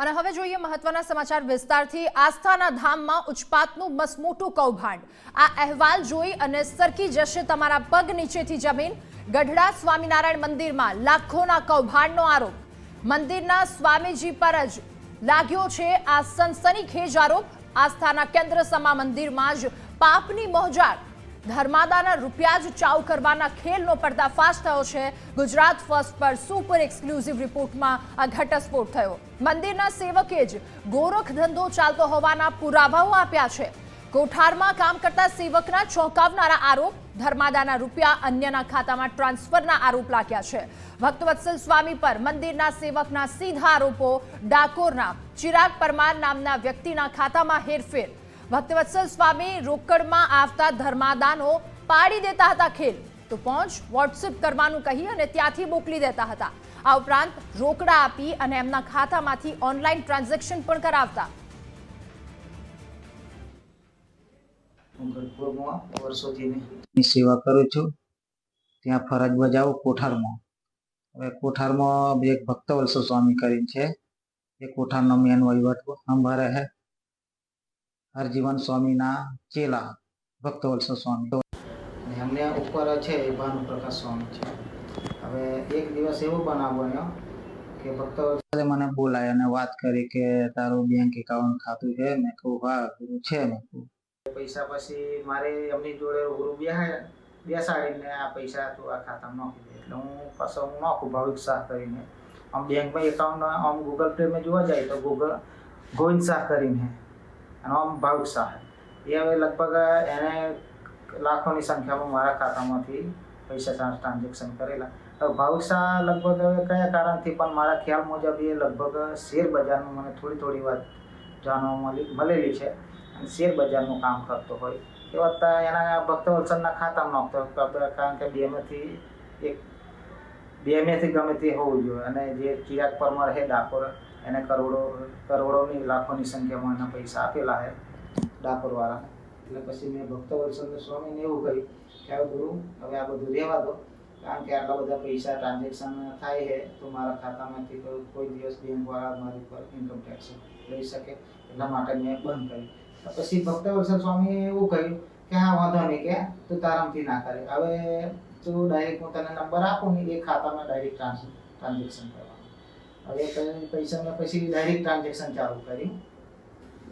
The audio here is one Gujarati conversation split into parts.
અને હવે જોઈએ મહત્વના સમાચાર વિસ્તારથી. આસ્થાના ધામમાં ઉચપાતનું મસમોટું કૌભાંડ. આ અહેવાલ જોઈ અને સરકી જશે તમારા પગ નીચેથી જમીન. ગઢડા સ્વામિનારાયણ મંદિરમાં લાખોના કૌભાંડનો આરોપ. મંદિરના સ્વામીજી પર જ લાગ્યો છે આ સનસનીખેજ આરોપ. આસ્થાના કેન્દ્ર સમા મંદિરમાં જ પાપની મોહજાર ધર્માદાના રૂપિયા જ ચાવ કરવાના ખેલનો પર્દાફાશ થયો છે. ગુજરાત ફર્સ્ટ પર સુપર એક્સક્લુઝિવ રિપોર્ટમાં આ ઘટસ્ફોટ થયો. મંદિરના સેવકે જ ગોરખ ધંધો ચાલતો હોવાના પુરાવાઓ આપ્યા છે. કોઠારમાં કામ કરતા સેવકના ચોંકાવનારા આરોપ, ધર્માદાના રૂપિયા અન્યના ખાતામાં ટ્રાન્સફરના આરોપ લાગ્યા છે. ભક્તવત્સલ સ્વામી પર મંદિરના સેવકના સીધા આરોપો, ડાકોરના ચિરાગ પરમાર નામના વ્યક્તિના ખાતામાં હેરફેર. ભક્તવત્સલ સ્વામી રોકડમાં આવતા ધર્માદાનો પાડી દેતા હતા ખેલ. તો પહોંચ વોટ્સએપ કરવાનું કહી અને ત્યાંથી મોકલી દેતા હતા. આ ઉપરાંત રોકડા આપી અને એમના ખાતામાંથી ઓનલાઈન ટ્રાન્ઝેક્શન પણ કરાવતા. સેવા કરું છું. ત્યાં ફરજ બજાવું કોઠારમાં. હવે કોઠારમાં એક ભક્તવત્સલ સ્વામી કરીને છે. એ કોઠારનો મેન વહીવટ સંભાળે છે હરજીવન સ્વામીના ચેલા ભક્તવત્સલ સ્વામી. અને ઉપર છે એ ભાનુપ્રકાશ સ્વામી છે. હવે એક દિવસ એવો બનાવ બન્યો કે ભક્તવત્સલે મને બોલાય અને વાત કરી કે તારું બેંક એકાઉન્ટ ખાતું છે? મેં કહું હા ગુરુ છે. મેં કહું પૈસા પછી મારે એમની જોડે રૂબરૂ બેહાય બેસાડીને આ પૈસા તું આ ખાતામાં નાખી દે. એટલે હું પાછો હું નાખું ભાવિક શાહ કરીને. આમ બેંકમાં એકાઉન્ટ આમ ગૂગલ પે મેં જોવા જાય તો ગૂગલ ગોવિંદ શાહ કરીને. અને આમ ભાવિક શાહ એ હવે લગભગ એને લાખોની સંખ્યામાં મારા ખાતામાંથી પૈસા ટ્રાન્ઝેક્શન કરેલા. હવે ભાવિક શાહ લગભગ હવે કયા કારણથી? પણ મારા ખ્યાલ મુજબ એ લગભગ શેર બજારનું મને થોડી થોડી વાત જાણવા મળી, મળેલી છે. અને શેર બજારનું કામ કરતો હોય. એ વત્તા એના ભક્તવત્સલના ખાતામાં નાખતો કારણ કે બેમાંથી એક, બેમેથી ગમે તે હોવું જોઈએ. અને જે ચિરાગ પરમાર હે ડાકોર એને કરોડો, કરોડોની, લાખોની સંખ્યામાં એના પૈસા આપેલા છે ડાકોરવાળા એટલે પછી મેં ભક્તવત્સલને સ્વામીને એવું કહ્યું કે હવે ગુરુ, હવે આ બધું રહેવા દો. કારણ કે આટલા બધા પૈસા ટ્રાન્ઝેક્શન થાય છે, તો મારા ખાતામાંથી કોઈ દિવસ બેંકવાળા મારી પર ઇન્કમ ટેક્સ લઈ શકે. એટલા માટે મેં બંધ કર્યું. પછી ભક્તવત્સલ સ્વામીએ એવું કહ્યું કે, હા, વાંધો નહીં કે, તું તારામથી ના કરે. હવે તું ડાયરેક્ટ હું તને નંબર આપું ને એ ખાતામાં ડાયરેક્ટ ટ્રાન્ઝેક્શન કરવાનું હવે તો પૈસા મેં પછી ડાયરેક્ટ ટ્રાન્ઝેક્શન ચાલુ કર્યું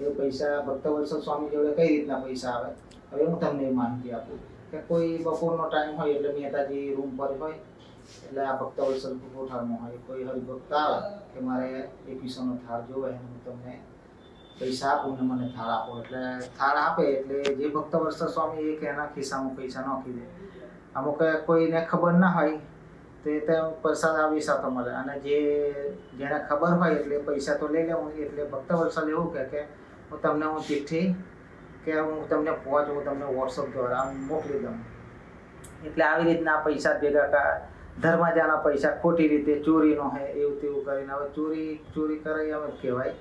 એ પૈસા ભક્તવત્સલ સ્વામી જોડે કઈ રીતના પૈસા આવે? હવે હું તમને એ માહિતી આપું કે કોઈ બપોરનો ટાઈમ હોય એટલે મહેતાજી રૂમ પર હોય, એટલે આ ભક્તવત્સલ કોઠારમાં હોય, કોઈ હરિભક્ત આવે કે મારે એકવીસોનો થાળ જોવે હું તમને પૈસા આપું ને મને થાળ આપો. એટલે થાળ આપે એટલે જે ભક્તવત્સલ સ્વામી એ કે એના ખિસ્સામાં પૈસા નાખી દે. અમુક કોઈને ખબર ના હોય તો તો પ્રસાદ આવી સાથે મળે અને જે જેને ખબર હોય એટલે પૈસા તો લઈ લેવું. એટલે ભક્તવત્સલ એવું કહે કે, હું તમને હું ચિઠ્ઠી કે હું તમને પહોંચ હું તમને વોટ્સઅપ દ્વારા મોકલી દઉં. એટલે આવી રીતના પૈસા ભેગા કા ધર્માજાના પૈસા ખોટી રીતે ચોરીનો હે એવું તેવું કરીને. હવે ચોરી ચોરી કરાવી એમ કહેવાય.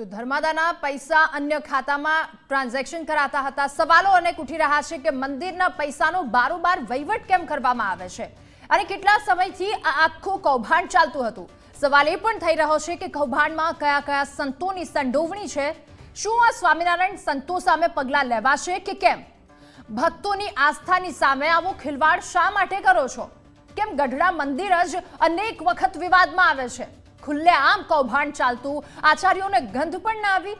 તો ધર્માદાના પૈસા અન્ય ખાતામાં ટ્રાન્ઝેક્શન કરાતા હતા. સવાલો અનેક ઉઠી રહ્યા છે કે મંદિરના પૈસાનો બારોબાર વહીવટ કેમ કરવામાં આવે છે? અને કેટલા સમયથી આ આખું કૌભાંડ ચાલતું હતું? સવાલ એ પણ થઈ રહ્યો છે કે કૌભાંડમાં કયા કયા સંતોની સંડોવણી છે? શું આ સ્વામિનારાયણ સંતો સામે પગલાં લેવાશે કે કેમ? ભક્તોની આસ્થાની સામે આવો ખિલવાડ શા માટે કરો છો? કેમ ગઢડા મંદિર જ અનેક વખત વિવાદમાં આવે છે? ખુલ્લે આમ કૌભાંડ ચાલતું. આચાર્યોને ગંધ પણ ના આવી.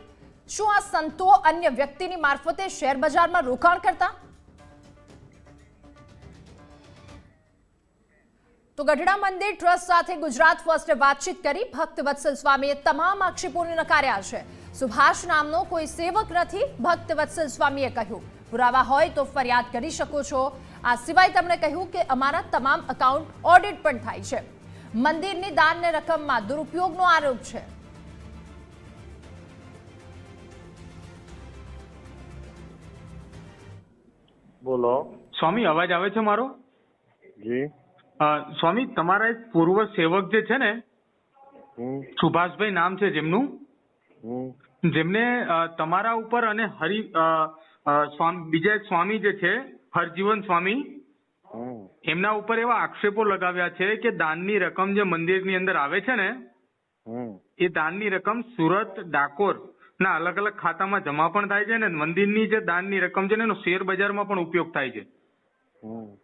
શું આ સંતો અન્ય વ્યક્તિની મારફતે શેર બજારમાં રોકાણ કરતા? તો ગઢડા મંદિર ટ્રસ્ટ સાથે ગુજરાત ફર્સ્ટે વાતચીત કરી ભક્ત વત્સલ સ્વામીએ તમામ આક્ષેપોને નકાર્યા છે. સુભાષ નામનો કોઈ સેવક નથી, ભક્ત વત્સલ સ્વામીએ કહ્યું. પુરાવા હોય તો ફરિયાદ કરી શકો છો. આ સિવાય તેમણે કહ્યું કે અમારા તમામ એકાઉન્ટ ઓડિટ પણ થાય છે. મંદિરની દાનને રકમમાં દુરુપયોગનો આરોપ છે. બોલો. સ્વામી અવાજ આવે છે મારો? જી. સ્વામી તમારા એક પૂર્વ સેવક જે છે ને સુભાષભાઈ નામ છે જેમનું જેમને તમારા ઉપર અને હરિ સ્વામી બીજા એક સ્વામી જે છે હરજીવન સ્વામી એમના ઉપર એવા આક્ષેપો લગાવ્યા છે કે દાનની રકમ જે મંદિરની અંદર આવે છે ને એ દાનની રકમ સુરત ડાકોર ના અલગ અલગ ખાતામાં જમા પણ થાય છે ને મંદિરની જે દાનની રકમ છે ને એનો શેર બજારમાં પણ ઉપયોગ થાય છે. હમ.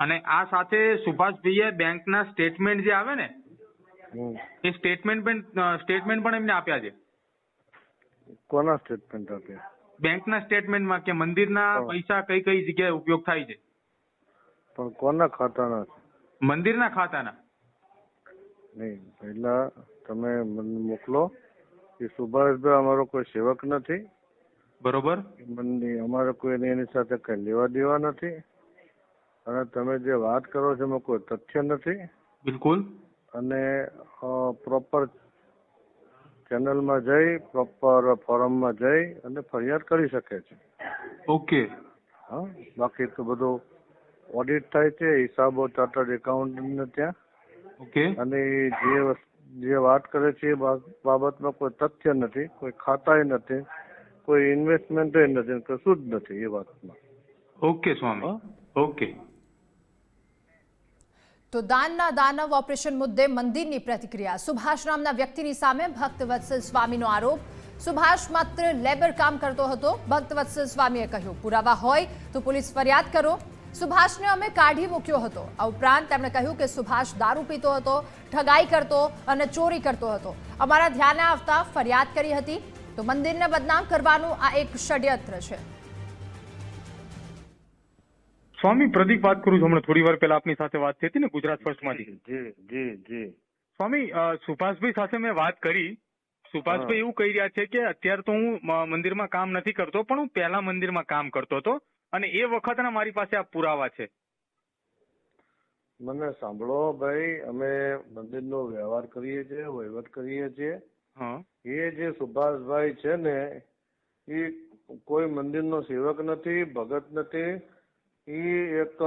અને આ સાથે સુભાષભાઈએ બેંકના સ્ટેટમેન્ટ જે આવે ને એ સ્ટેટમેન્ટ પણ સ્ટેટમેન્ટ પણ એમને આપ્યા છે. કોના સ્ટેટમેન્ટ આપ્યા? બેંકના સ્ટેટમેન્ટમાં કે મંદિરના. પૈસા કઈ કઈ જગ્યાએ ઉપયોગ થાય છે? પણ કોના ખાતાના મંદિરના ખાતાના. નહીં પહેલા તમે મને મોકલો કે સુભાષભાઈ અમારો કોઈ સેવક નથી. બરોબર. અમારે કોઈ એની સાથે કઈ લેવા દેવા નથી. અને તમે જે વાત કરો છો એમાં કોઈ તથ્ય નથી. બિલકુલ. અને પ્રોપર ચેનલમાં જઈ પ્રોપર ફોરમમાં જઈ અને ફરિયાદ કરી શકે છે. ઓકે હા બાકી તો બધું ઓડિટ થાય છે હિસાબો ચાર્ટર્ડ એકાઉન્ટને ત્યાં. ઓકે અને જે જે વાત કરે છે એ બાબતમાં કોઈ તથ્ય નથી કોઈ ખાતાય નથી કોઈ ઇન્વેસ્ટમેન્ટ નથી કશું જ નથી એ વાતમાં. ઓકે સ્વામી? ઓકે તો દાનના દાનવ ઓપરેશન મુદ્દે મંદિરની પ્રતિક્રિયા. સુભાષ નામના વ્યક્તિની સામે ભક્તવત્સલ સ્વામીનો આરોપ. સુભાષ માત્ર લેબર કામ કરતો હતો. ભક્તવત્સલ સ્વામીએ કહ્યું, પુરાવા હોય તો પોલીસ ફરિયાદ કરો. સુભાષને અમે કાઢી મૂક્યો હતો. આ ઉપરાંત તેમણે કહ્યું કે સુભાષ દારૂ પીતો હતો, ઠગાઈ કરતો અને ચોરી કરતો હતો. અમારા ધ્યાને આવતા ફરિયાદ કરી હતી. તો મંદિરને બદનામ કરવાનું આ એક ષડયંત્ર છે. સ્વામી પ્રદીપ વાત કરું છું. હમણાં થોડી વાર પહેલા આપની સાથે વાત થઈ હતી ને ગુજરાત ફર્સ્ટમાંથી જી જી જી સ્વામી સુભાષભાઈ સાથે મેં વાત કરી. સુભાષભાઈ એવું કહી રહ્યા છે કે અત્યારે તો હું મંદિરમાં કામ નથી કરતો પણ હું પહેલા મંદિરમાં કામ કરતો હતો અને એ વખતના મારી પાસે આ પુરાવા છે. મને સાંભળો ભાઈ અમે મંદિરનો વ્યવહાર કરીએ છીએ વહીવટ કરીએ છીએ. હા. એ જે સુભાષભાઈ છે ને એ કોઈ મંદિરનો સેવક નથી ભગત નથી એ એક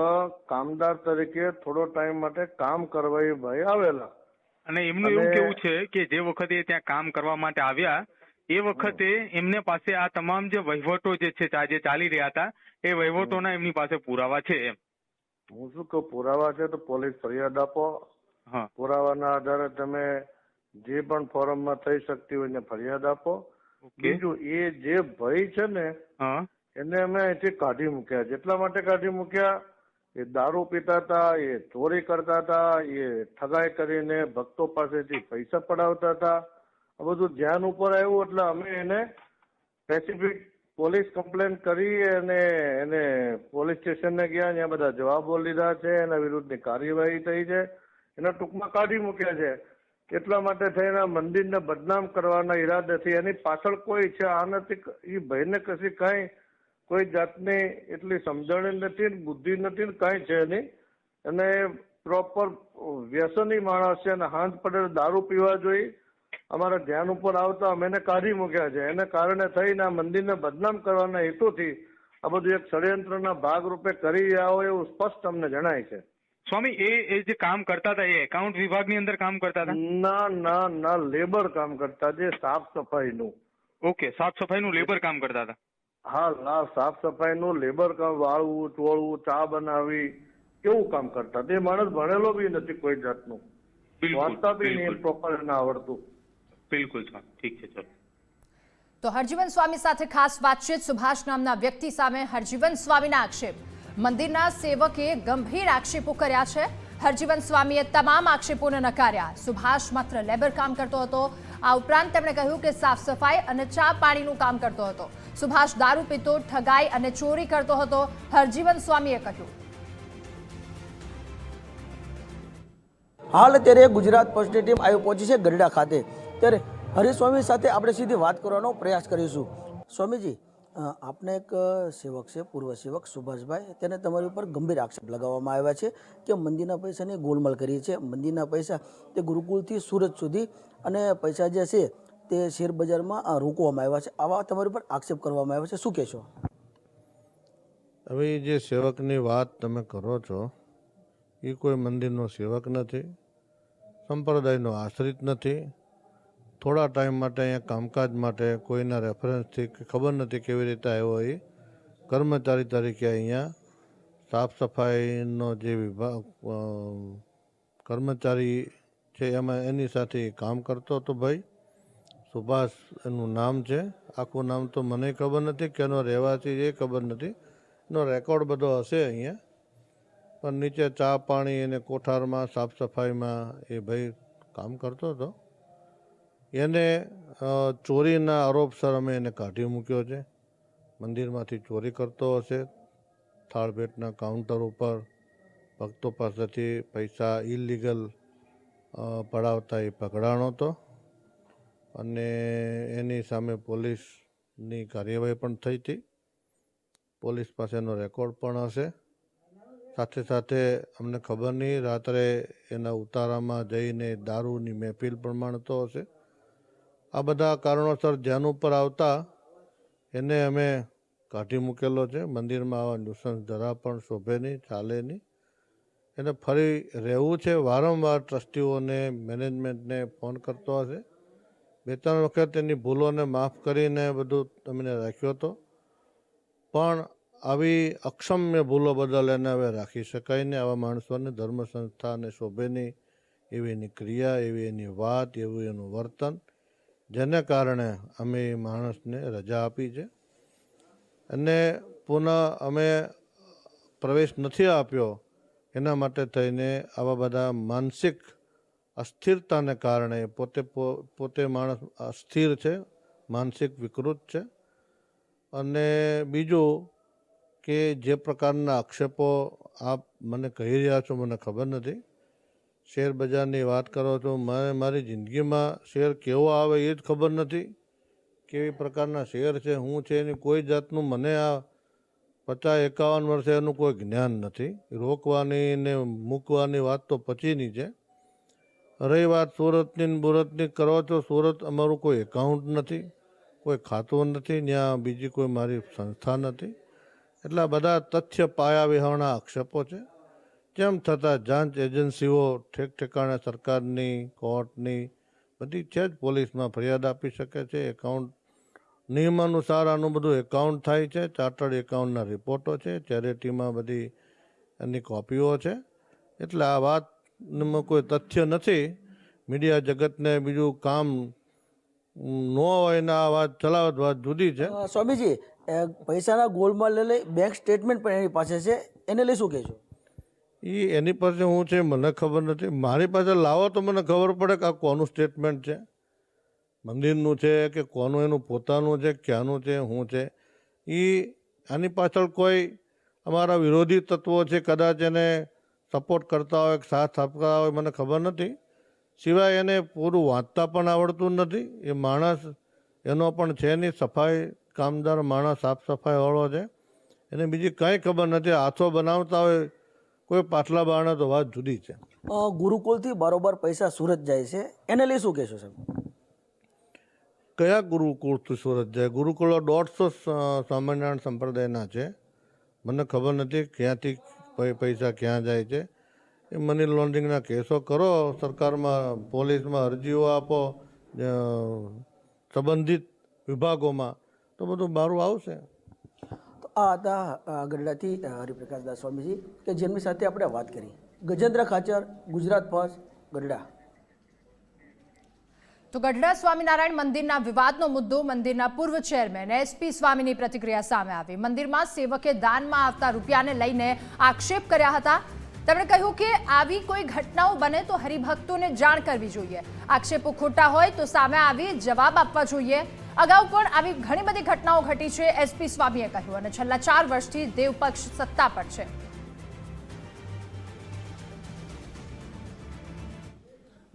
કામદાર તરીકે થોડો ટાઈમ માટે કામ કરવા એ ભાઈ આવેલા. અને એમનું એવું કેવું છે કે જે વખતે ત્યાં કામ કરવા માટે આવ્યા એ વખતે એમને પાસે આ તમામ જે વહીવટો જે છે જે ચાલી રહ્યા હતા એ વહીવટોના એમની પાસે પુરાવા છે એમ. હું શું કહું પુરાવા છે તો પોલીસ ફરિયાદ આપો. હા. પુરાવાના આધારે તમે જે પણ ફોરમમાં થઈ શકતી હોય ને ફરિયાદ આપો. બીજું એ જે ભય છે ને હા. એને અમે અહીંથી કાઢી મૂક્યા. જેટલા માટે કાઢી મૂક્યા, એ દારૂ પીતા હતા, એ ચોરી કરતા હતા, એ ઠગાઈ કરીને ભક્તો પાસેથી પૈસા પડાવતા હતા. આ બધું ધ્યાન ઉપર આવ્યું, એટલે અમે એને સ્પેસિફિક પોલીસ કમ્પ્લેન કરી અને એને પોલીસ સ્ટેશનને ગયા ત્યાં બધા જવાબો લીધા છે, એના વિરુદ્ધની કાર્યવાહી થઈ છે. એના ટૂંકમાં કાઢી મૂક્યા છે. એટલા માટે થઈને મંદિરને બદનામ કરવાના ઈરાદેથી એની પાછળ કોઈ છે, આ નથી એ ભયને કશી કાંઈ કોઈ જાતની એટલી સમજણ નથી ને બુદ્ધિ નથી ને કાંઈ છે નહીં. અને પ્રોપર વ્યસની માણસ છે અને હાથ પડેલ દારૂ પીવા જોઈએ અમારા ધ્યાન ઉપર આવતા અમે એને કાઢી મૂક્યા છે. એને કારણે થઈને આ મંદિરને બદનામ કરવાના હેતુથી આ બધું એક ષડયંત્રના ભાગરૂપે કરી રહ્યા હોય એવું સ્પષ્ટ અમને જણાય છે. સ્વામી એ એ જે કામ કરતા હતા એ એકાઉન્ટ વિભાગની અંદર કામ કરતા હતા? ના ના ના લેબર કામ કરતા જે સાફ સફાઈનું. ઓકે સાફ સફાઈનું લેબર કામ કરતા હતા. હા લા સાફ સફાઈનું લેબર કામ વાળવું ચોળવું ચા બનાવી કેવું કામ કરતા? તે માણસ ભણેલો બી નથી કોઈ જાતનું. બિલકુલ વાંચતા બી નહીં પ્રોપર ના આવડતું. બિલકુલ ઠીક છે ચલો. તો હરજીવન સ્વામી સાથે ખાસ વાતચીત સુભાષ નામના વ્યક્તિ સામે હરજીવન સ્વામીના આક્ષેપ. મંદિરના સેવકે ગંભીર આક્ષેપો કર્યા છે. હરજીવન સ્વામીએ તમામ આક્ષેપોને નકાર્યા. સુભાષ માત્ર લેબર કામ કરતો હતો. આ ઉપરાંત તેમણે કહ્યું કે સાફ સફાઈ અને ચા પાણીનું કામ કરતો હતો. સુભાષ દારૂ પીતો, ઠગાઈ અને ચોરી કરતો હતો, હરજીવન સ્વામીએ કહ્યું. હાલ અત્યારે ગુજરાત ફર્સ્ટ ટીમ આવી પહોંચી છે ગરડા ખાતે. ત્યારે હરિસ્વામી સાથે આપણે સીધી વાત કરવાનો પ્રયાસ કરીશું. સ્વામીજી આપને એક સેવક છે, પૂર્વ સેવક સુભાષભાઈ. તેને તમારી ઉપર ગંભીર આક્ષેપ લગાવવામાં આવ્યા છે કે મંદિરના પૈસાની ગોલમાલ કરી છે. મંદિરના પૈસા તે ગુરુકુલથી સુરત સુધી અને પૈસા જે છે તે શેર બજારમાં રોકવામાં આવ્યા છે. આવા તમારી પર આક્ષેપ કરવામાં આવ્યા છે. શું કહેશો? હવે જે સેવકની વાત તમે કરો છો, એ કોઈ મંદિરનો સેવક નથી, સંપ્રદાયનો આશ્રિત નથી. થોડા ટાઈમ માટે અહીંયા કામકાજ માટે કોઈના રેફરન્સથી ખબર નથી કેવી રીતે આવ્યો એ. કર્મચારી તરીકે અહીંયા સાફ સફાઈનો જે વિભાગ કર્મચારી છે, એમાં એની સાથે કામ કરતો હતો ભાઈ. સુભાષ એનું નામ છે. આખું નામ તો મને ખબર નથી કે એનો રહેવાસી એ ખબર નથી. એનો રેકોર્ડ બધો હશે અહીંયા. પણ નીચે ચા પાણી અને કોઠારમાં, સાફ સફાઈમાં એ ભાઈ કામ કરતો હતો. એને ચોરીના આરોપસર અમે એને કાઢી મૂક્યો છે. મંદિરમાંથી ચોરી કરતો હશે. થાળભેટના કાઉન્ટર ઉપર ભક્તો પાસેથી પૈસા ઇલીગલ પડાવતા એ પકડાણો હતો. અને એની સામે પોલીસની કાર્યવાહી પણ થઈ હતી. પોલીસ પાસેનો રેકોર્ડ પણ હશે. સાથે સાથે અમને ખબર નહીં, રાત્રે એના ઉતારામાં જઈને દારૂની મહેફિલ પણ માણતો હશે. આ બધા કારણોસર ધ્યાન ઉપર આવતા એને અમે કાઢી મૂકેલો છે. મંદિરમાં આવા ન્યુસન્સ જરા પણ શોભે નહીં, ચાલે નહીં. એને ફરી રહેવું છે. વારંવાર ટ્રસ્ટીઓને, મેનેજમેન્ટને ફોન કરતો હશે. બે ત્રણ વખત એની ભૂલોને માફ કરીને બધું તમને રાખ્યો હતો પણ આવી અક્ષમ્ય ભૂલો બદલ એને હવે રાખી શકાય ને આવા માણસોને ધર્મ સંસ્થાને શોભે નહીં. એવી એની ક્રિયા, એવી એની વાત, એવું એનું વર્તન, જેને કારણે અમે એ માણસને રજા આપી છે. અને પુનઃ અમે પ્રવેશ નથી આપ્યો એના માટે થઈને આવા બધા માનસિક અસ્થિરતાને કારણે પોતે પોતે માણસ અસ્થિર છે, માનસિક વિકૃત છે. અને બીજું કે જે પ્રકારના આક્ષેપો આપ મને કહી રહ્યા છો મને ખબર નથી. શેર બજારની વાત કરો છો મને મારી જિંદગીમાં શેર કેવો આવે એ જ ખબર નથી. કેવી પ્રકારના શેર છે શું છે એની કોઈ જાતનું મને આ પચાસ એકાવન વર્ષે એનું કોઈ જ્ઞાન નથી. રોકવાની ને મૂકવાની વાત તો પછીની છે. રહી વાત સુરતની ને કરો છો, સુરત અમારું કોઈ એકાઉન્ટ નથી, કોઈ ખાતું નથી ત્યાં બીજી કોઈ મારી સંસ્થા નથી. એટલા બધા તથ્ય પાયા વિહોણા આક્ષેપો છે. તેમ છતાં જાંચ એજન્સીઓ ઠેક ઠેકાણે સરકારની, કોર્ટની, બધી છે જ પોલીસમાં ફરિયાદ આપી શકે છે. એકાઉન્ટ નિયમાનુસાર આનું બધું એકાઉન્ટ થાય છે. ચાર્ટર્ડ એકાઉન્ટના રિપોર્ટો છે. ચેરિટીમાં બધી એની કોપીઓ છે. એટલે આ વાતમાં કોઈ તથ્ય નથી. મીડિયા જગતને બીજું કામ ન હોય ને આ વાત ચલાવત વાત જુદી છે. સ્વામીજી પૈસાના ગોલમાલ લઈ બેંક સ્ટેટમેન્ટ પણ એની પાસે છે. એને લઈ શું કહેશો? એ એની પાસે હું છે મને ખબર નથી. મારી પાસે લાવો તો મને ખબર પડે કે આ કોનું સ્ટેટમેન્ટ છે. મંદિરનું છે કે કોનું એનું પોતાનું છે ક્યાંનું છે શું છે. એ આની પાછળ કોઈ અમારા વિરોધી તત્વો છે કદાચ એને સપોર્ટ કરતા હોય સાથ આપતા હોય મને ખબર નથી. સિવાય એને પૂરું વાંચતા પણ આવડતું નથી. એ માણસ એનો પણ છે નહીં સફાઈ કામદાર માણસ સાફ સફાઈવાળો છે. એને બીજી કંઈ ખબર નથી. હાથો બનાવતા હોય કોઈ પાછલા બારણે તો વાત જુદી છે. ગુરુકુળથી બરોબર પૈસા સુરત જાય છે. એને લઈ શું કહેશો સાહેબ? કયા ગુરુકુળથી સુરત જાય? ગુરુકુળો દોઢસો સ્વામિનારાયણ સંપ્રદાયના છે. મને ખબર નથી ક્યાંથી પૈ- પૈસા ક્યાં જાય છે? એ મની લોન્ડરિંગના કેસો કરો, સરકારમાં, પોલીસમાં અરજીઓ આપો સંબંધિત વિભાગોમાં. તો બધું મારું આવશે. તો આ હતા ગઢડાથી હરિપ્રકાશ દાસ સ્વામીજી, કે જેમની સાથે આપણે વાત કરી. ગજેન્દ્ર ખાચર, ગુજરાત ફર્સ્ટ, ગઢડા. તો ગઢડા સ્વામિનારાયણ મંદિરના વિવાદનો મુદ્દો મંદિરના પૂર્વ ચેરમેન એસપી સ્વામીની પ્રતિક્રિયા સામે આવી. મંદિરમાં સેવકે દાનમાં આવતા રૂપિયાને લઈને આક્ષેપ કર્યા હતા. તેમણે કહ્યું કે આવી કોઈ ઘટનાઓ બને તો હરિભક્તોને જાણ કરવી જોઈએ. આક્ષેપો ખોટા હોય તો સામે આવી જવાબ આપવા જોઈએ. અગાઉ પણ આવી ઘણી બધી ઘટનાઓ ઘટી છે એસપી સ્વામીએ કહ્યું. અને છેલ્લા ચાર વર્ષથી દેવપક્ષ સત્તા પર છે.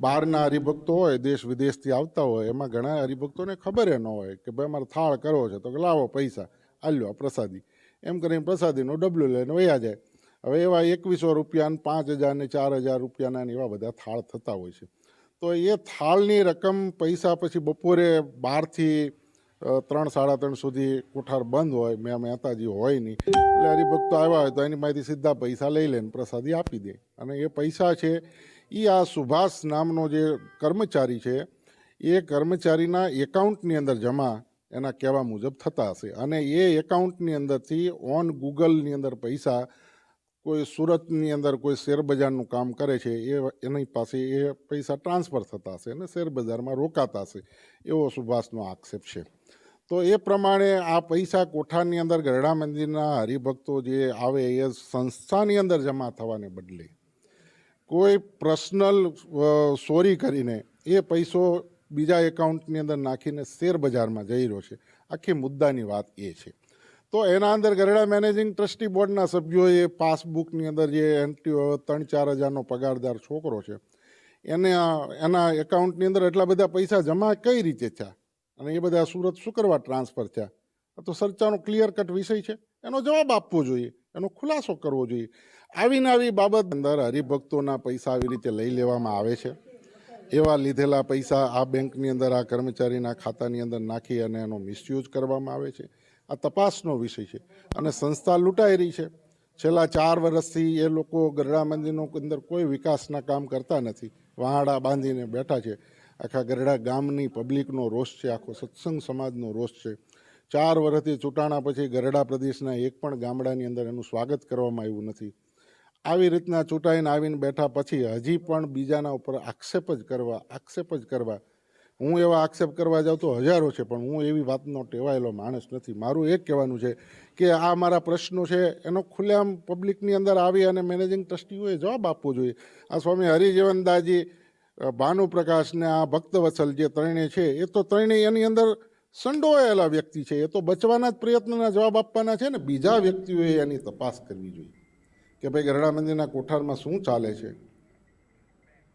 બહારના હરિભક્તો હોય, દેશ વિદેશથી આવતા હોય, એમાં ઘણા હરિભક્તોને ખબર ન હોય કે ભાઈ અમારે થાળ કરવો છે, તો કે લાવો પૈસા, આલ્યો પ્રસાદી. એમ કરીને પ્રસાદીનો ડબલું લઈને વયા જાય. હવે એવા એકવીસો રૂપિયાને પાંચ હજાર ને ચાર હજાર રૂપિયાના એવા બધા થાળ થતા હોય છે. તો એ થાળની રકમ પૈસા પછી બપોરે બારથી ત્રણ, સાડા ત્રણ સુધી કોઠાર બંધ હોય, મેં મહેતાજી હોય નહીં. એટલે હરિભક્તો આવ્યા હોય તો એની માહિતી સીધા પૈસા લઈ લે પ્રસાદી આપી દે. અને એ પૈસા છે એ આ સુભાષ નામનો જે કર્મચારી છે, એ કર્મચારીના એકાઉન્ટની અંદર જમા એના કહેવા મુજબ થતા હશે. અને એ એકાઉન્ટની અંદરથી ઓન ગૂગલની અંદર પૈસા કોઈ સુરતની અંદર કોઈ શેરબજારનું કામ કરે છે, એ એની પાસે એ પૈસા ટ્રાન્સફર થતા હશે અને શેરબજારમાં રોકાતા હશે, એવો સુભાષનો આક્ષેપ છે. તો એ પ્રમાણે આ પૈસા કોઠાની અંદર ગરડા મંદિરના હરિભક્તો જે આવે એ સંસ્થાની અંદર જમા થવાને બદલે કોઈ પર્સનલ ચોરી કરીને એ પૈસો બીજા એકાઉન્ટની અંદર નાખીને શેર બજારમાં જઈ રહ્યો છે. આખી મુદ્દાની વાત એ છે. તો એના અંદર ગરડા મેનેજિંગ ટ્રસ્ટી બોર્ડના સભ્યોએ પાસબુકની અંદર જે એન્ટ્રી ત્રણ ચાર હજારનો પગારદાર છોકરો છે, એને એના એકાઉન્ટની અંદર એટલા બધા પૈસા જમા કઈ રીતે થયા? અને એ બધા સુરત શું કરવા ટ્રાન્સફર થયા? તો ચર્ચાનો ક્લિયર કટ વિષય છે. એનો જવાબ આપવો જોઈએ. એનો ખુલાસો કરવો જોઈએ. આવીને આવી બાબત અંદર હરિભક્તોના પૈસા આવી રીતે લઈ લેવામાં આવે છે. એવા લીધેલા પૈસા આ બેંકની અંદર, આ કર્મચારીના ખાતાની અંદર નાખી અને એનો મિસયુઝ કરવામાં આવે છે. આ તપાસનો વિષય છે અને સંસ્થા લૂંટાઈ રહી છે. છેલ્લા ચાર વર્ષથી એ લોકો ગરડા મંદિરનો અંદર કોઈ વિકાસના કામ કરતા નથી. વહાડા બાંધીને બેઠા છે. આખા ગરડા ગામની પબ્લિકનો રોષ છે. આખો સત્સંગ સમાજનો રોષ છે. ચાર વર્ષથી ચૂંટાણા પછી ગરડા પ્રદેશના એક પણ ગામડાની અંદર એનું સ્વાગત કરવામાં આવ્યું નથી. આવી રીતના ચૂંટાઈને આવીને બેઠા પછી હજી પણ બીજાના ઉપર આક્ષેપ જ કરવા, આક્ષેપ જ કરવા. હું એવા આક્ષેપ કરવા જાઉં તો હજારો છે, પણ હું એવી વાતનો ટેવાયેલો માણસ નથી. મારું એક કહેવાનું છે કે આ મારા પ્રશ્નો છે, એનો ખુલ્લેઆમ પબ્લિકની અંદર આવી અને મેનેજિંગ ટ્રસ્ટીઓએ જવાબ આપવો જોઈએ. આ સ્વામી હરિજીવનદાસજી ભાનુપ્રકાશ ને આ ભક્તવત્સલ જે ત્રણેય છે, એ તો ત્રણેય એની અંદર સંડોવાયેલા વ્યક્તિ છે. એ તો બચવાના જ પ્રયત્નના જવાબ આપવાના છે ને બીજા વ્યક્તિઓએ એની તપાસ કરવી જોઈએ. કે ભાઈ ગરડા મંદિરના કોઠારમાં શું ચાલે છે?